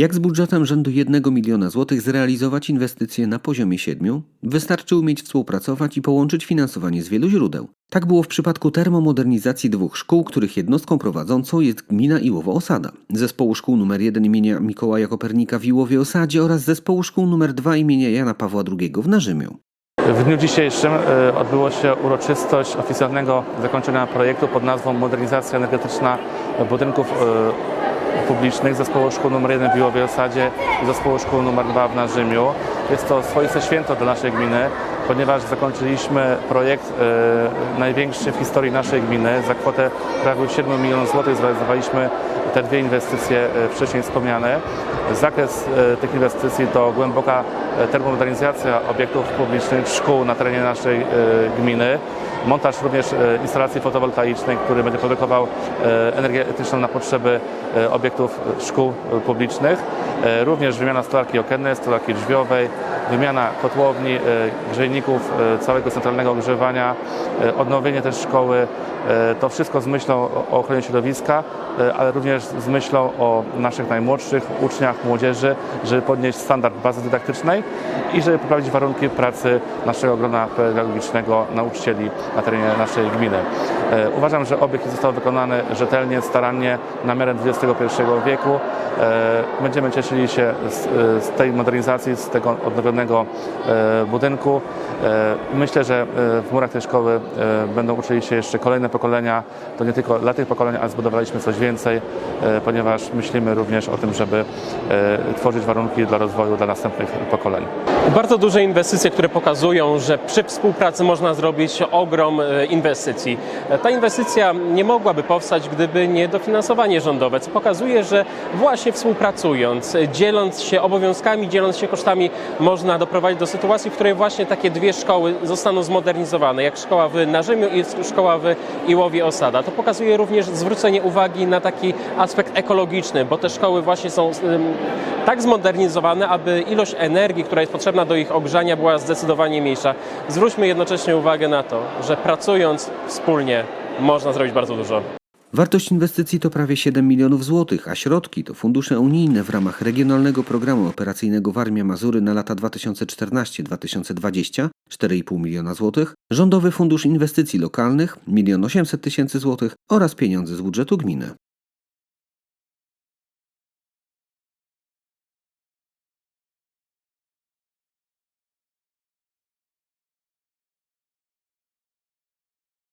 Jak z budżetem rzędu 1 miliona złotych zrealizować inwestycje na poziomie 7? Wystarczy umieć współpracować i połączyć finansowanie z wielu źródeł. Tak było w przypadku termomodernizacji dwóch szkół, których jednostką prowadzącą jest gmina Iłowo-Osada. Zespołu szkół nr 1 imienia Mikołaja Kopernika w Iłowie-Osadzie oraz zespołu szkół nr 2 imienia Jana Pawła II w Narzymiu. W dniu dzisiejszym e, odbyła się uroczystość oficjalnego zakończenia projektu pod nazwą Modernizacja energetyczna budynków e, publicznych Zespołu Szkół nr 1 w Iłowie Osadzie i Zespołu Szkół nr 2 w Narzymiu. Jest to swoiste święto dla naszej gminy, ponieważ zakończyliśmy projekt e, największy w historii naszej gminy. Za kwotę prawie 7 milionów złotych zrealizowaliśmy te dwie inwestycje e, wcześniej wspomniane. Zakres e, tych inwestycji to głęboka termomodernizacja obiektów publicznych, szkół na terenie naszej e, gminy. Montaż również e, instalacji fotowoltaicznej, który będzie produkował e, energię elektryczną na potrzeby e, obiektów e, szkół e, publicznych. E, Również wymiana stolarki okiennej, stolarki drzwiowej, wymiana kotłowni, e, grzejników, e, całego centralnego ogrzewania, e, odnowienie też szkoły. E, To wszystko z myślą o- ochronie środowiska, e, ale również z myślą o naszych najmłodszych uczniach, młodzieży, żeby podnieść standard bazy dydaktycznej i żeby poprawić warunki pracy naszego grona pedagogicznego, nauczycieli na terenie naszej gminy. E, Uważam, że obiekt został wykonany rzetelnie, starannie, na miarę XXI wieku. E, Będziemy cieszyli się z, z tej modernizacji, z tego odnowionego e, budynku. E, Myślę, że e, w murach tej szkoły e, będą uczyli się jeszcze kolejne pokolenia. To nie tylko dla tych pokoleń, ale zbudowaliśmy coś więcej, e, ponieważ myślimy również o tym, żeby e, tworzyć warunki dla rozwoju dla następnych pokoleń. Bardzo duże inwestycje, które pokazują, że przy współpracy można zrobić ogrom e, inwestycji. E, Ta inwestycja nie mogłaby powstać, gdyby nie dofinansowanie rządowe, co pokazuje, że właśnie współpracując, e, dzieląc się obowiązkami, dzieląc się kosztami, można doprowadzić do sytuacji, w której właśnie takie dwie szkoły zostaną zmodernizowane, jak szkoła w Narzymiu i szkoła w Iłowie Osada. To pokazuje również zwrócenie uwagi na taki aspekt ekologiczny, bo te szkoły właśnie są tak zmodernizowane, aby ilość energii, która jest potrzebna do ich ogrzania, była zdecydowanie mniejsza. Zwróćmy jednocześnie uwagę na to, że pracując wspólnie można zrobić bardzo dużo. Wartość inwestycji to prawie 7 milionów złotych, a środki to fundusze unijne w ramach Regionalnego Programu Operacyjnego Warmia Mazury na lata 2014-2020 4,5 miliona złotych, Rządowy Fundusz Inwestycji Lokalnych 1 800 tysięcy złotych oraz pieniądze z budżetu gminy.